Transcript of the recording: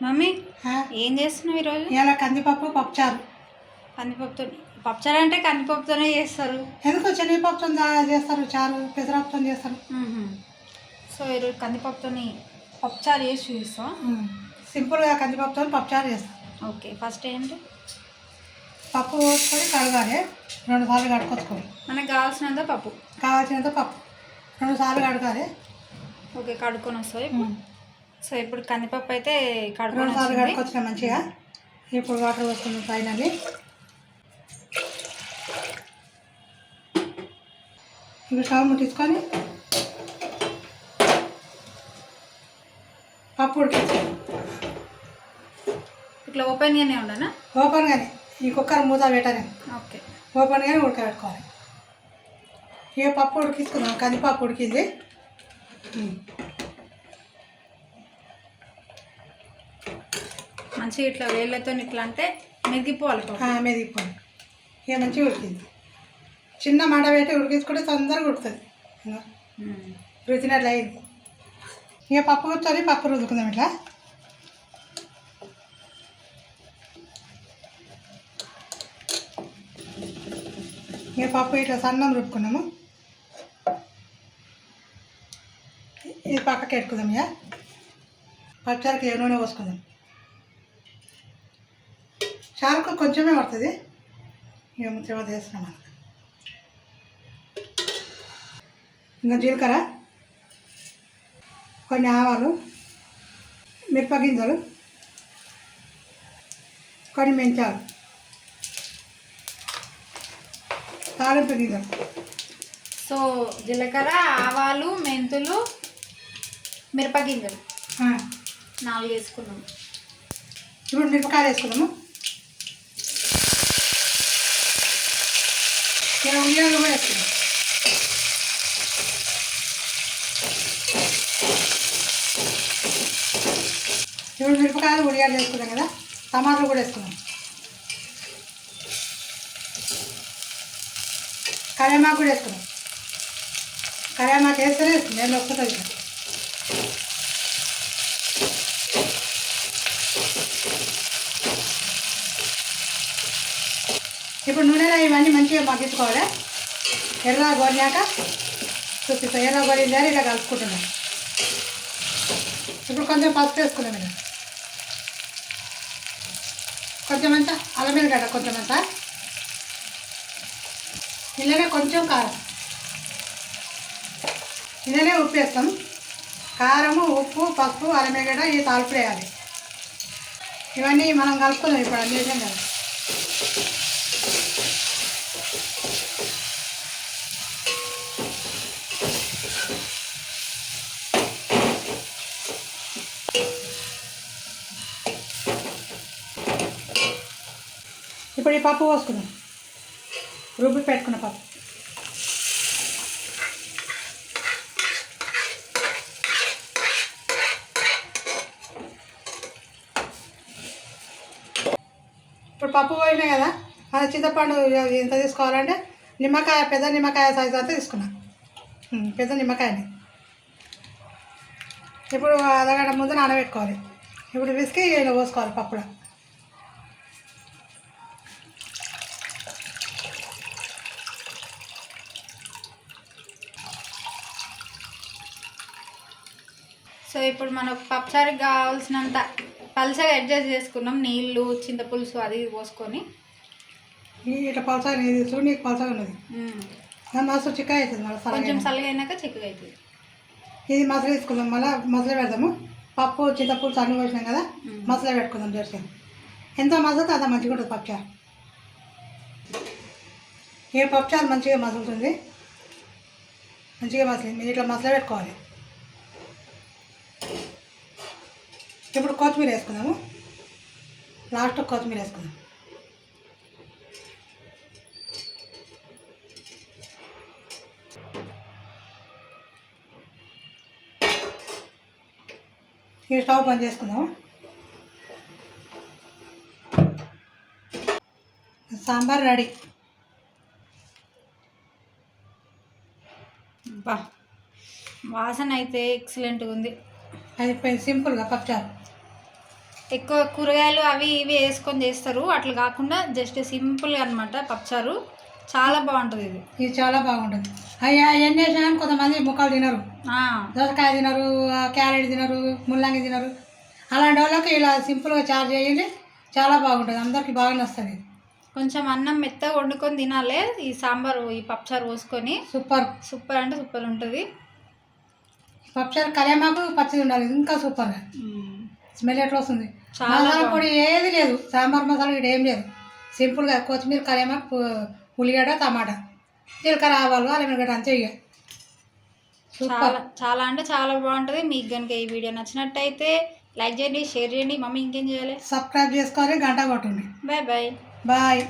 Mummy ఏం చేస్తున్నావు ఈరోజు? ఇవాళ కందిపప్పు పప్పుచారు. కందిపప్పుతో పప్పుచారు అంటే కందిపప్పుతోనే చేస్తారు. ఎందుకు శనగపప్పుతో చేస్తారు చారు పెసరపప్పుతో చేస్తారు. సో ఈరోజు కందిపప్పుతోని పప్పుచారు చేసి చూపిస్తాం. సింపుల్గా కందిపప్పుతో పప్పుచారు చేస్తారు ఓకే ఫస్ట్ ఏంటి? పప్పు పోసుకొని కడగాలి. రెండు సార్లు కడుకొచ్చుకోవాలి మనకు కావాల్సినంత పప్పు. కావాల్సినంత పప్పు. రెండు సార్లు కడగాలి. ఓకే కడుక్కొని వస్తుంది ఉమ్. సో ఇప్పుడు కందిపప్పు అయితే వచ్చింది. కడుకొచ్చిన మంచిగా. ఇప్పుడు వాటర్ పోసుకున్నాం పైనది ఇప్పుడు స్టవ్ ముట్టించుకొని పప్పు ఉడికించాలి ఇట్లా ఓపెన్గానే ఉండనా? ఓపెన్గానే ఈ కుక్కర్ మూత పెట్టాలి ఓకే. ఓపెన్గానే ఉడకబెట్టుకోవాలి. ఇక పప్పు ఉడికించుకున్నాం. కందిపప్పు ఉడికింది. మంచిగా ఇట్లా వేళ్ళతో ఇట్లా అంటే మెదిగిపోవాలి మెదిగిపోయింది ఇక మంచిగా ఉడికింది. చిన్న మంట పెట్టి ఉడికించుకుంటే తొందరగా మ్మ్. రుచినట్లు అయింది. ఇక పప్పు కూర్చొని పప్పు రుద్దుకుందాం ఇట్లా. ఇక పప్పు ఇట్లా సన్నం రుబ్బుకున్నాము. ఇది పక్కకి పెట్టుకుందాం ఇక. పచ్చడికి ఏ నూనె పోసుకుందాం. చారుకు కొంచెమే పడుతుంది. ఇక ముత్యమ చేస్తున్నాం మనం. ఇంకా జీలకర్ర? కొన్ని ఆవాలు మిరపగింజలు కొన్ని మెంచాలు తాలింపు గింజలు. సో జీలకర్ర ఆవాలు మెంతులు మిరపగింజలు. నాలుగు వేసుకున్నాం. ఇప్పుడు మిరపకాయలు వేసుకుందాము? ఇక ఉల్లిగడ్డలు కూడా వేసుకుందాం ఇప్పుడు మిరపకాయలు ఉల్లిగడ్డలు వేసుకున్నాం కదా టమాటాలు కూడా వేసుకున్నాం కరేమాకు కూడా వేసుకున్నాం కరివేమాకు వేస్తేనే నేను వస్తుంది ఇప్పుడు నూనెలో ఇవన్నీ మంచిగా మగ్గించుకోవాలి? ఎర్ర గొరినాక చూపిస్తాం ఎర్ర గొరిందని ఇలా కలుపుకుంటున్నాం. ఇప్పుడు కొంచెం పసుపు వేసుకున్నాం ఇలా. కొంచెం అంతా అల్లం వెల్లిగడ్డ కొంచెం అంతా ఇలానే కొంచెం కారం. ఇలానే ఉప్పు వేస్తాం. కారము ఉప్పు పసుపు అల్లం వెల్లిగడ్డ ఈ వేయాలి. ఇవన్నీ మనం కలుపుకున్నాం ఇప్పుడు అన్ని కదా. ఇప్పుడు ఈ పప్పు పోసుకుందాం. రుబ్బి పెట్టుకున్న పప్పు. ఇప్పుడు పప్పు పోయినాయి కదా అది చింతపండు ఎంత తీసుకోవాలంటే నిమ్మకాయ పెద్ద నిమ్మకాయ సైజ్ అంతా తీసుకున్నా. పెద్ద నిమ్మకాయని. ఇప్పుడు అరగంట ముందు నానబెట్టుకోవాలి. ఇప్పుడు విసికి పోసుకోవాలి పప్పులో. సో ఇప్పుడు మనకు పప్పుచారుకి కావాల్సినంత పల్చగా అడ్జస్ట్ చేసుకున్నాం. నీళ్ళు చింతపులుసు అది పోసుకొని. ఇట్లా పలసగా నీది చూడు నీకు పలసగా ఉన్నది. మస్తు చిక్క అవుతుంది మళ్ళీ కొంచెం చల్లగా అయినాక చిక్కగా అవుతుంది ఇది మసలు తీసుకుందాం. మళ్ళీ మసలు పెడదాము. పప్పు చింతపులుసు అన్ని పోసినాం కదా. మసలు పెట్టుకుందాం జెర్సీ ఎంత మసలుతో అంత మంచిగా ఉంటుంది పప్పుచారు. ఏ పప్పుచారు మంచిగా మసులుతుంది. మంచిగా మసలి మీరు ఇట్లా మసలు పెట్టుకోవాలి. ఇప్పుడు కొత్తిమీర వేసుకుందాము. లాస్ట్ కొత్తిమీర వేసుకుందాం. ఈ స్టవ్ బంద్ చేసుకుందాం సాంబార్ రెడీ. బా. వాసన అయితే ఎక్సలెంట్గా ఉంది. అయిపోయింది. సింపుల్గా పప్పుచారు ఎక్కువ కూరగాయలు అవి ఇవి వేసుకొని చేస్తారు. అట్లా కాకుండా జస్ట్ సింపుల్గా అనమాట పప్పుచారు చాలా బాగుంటుంది ఇది. ఇది చాలా బాగుంటుంది. అయ్యా ఎన్ని వేసినా కొంతమంది ముక్కలు తినరు. దోసకాయ తినరు క్యారెట్ తినరు ముల్లంగి తినరు. అలాంటి వాళ్ళకి ఇలా సింపుల్గా చార్జ్ చేయండి. చాలా బాగుంటుంది. అందరికీ బాగా నస్తుంది కొంచెం అన్నం మెత్తగా వండుకొని తినాలి. ఈ సాంబార్ ఈ పప్పుచారు పోసుకొని. సూపర్. సూపర్ అంటే సూపర్ ఉంటుంది. పప్పుచారు కళ్యామాకు పచ్చిది ఉండాలి. ఇంకా సూపర్గా స్మెల్ ఎట్లా వస్తుంది? చాలా మసాలా పొడి ఏది లేదు. సాంబార్ మసాలా ఇక్కడ ఏం లేదు. సింపుల్గా కొత్తిమీర కళ్యామాకు ఉల్లిగడ్డ టమాటా. జీలకర్ర ఆవాలు అల్లం అంతే ఇక సూపర్. చాలా చాలా అంటే చాలా బాగుంటుంది. మీకు కనుక ఈ వీడియో నచ్చినట్టయితే లైక్ చేయండి షేర్ చేయండి. మమ్మీ ఇంకేం చేయాలి? సబ్స్క్రైబ్ చేసుకోవాలి గంట కొట్టండి. Bye bye. బాయ్.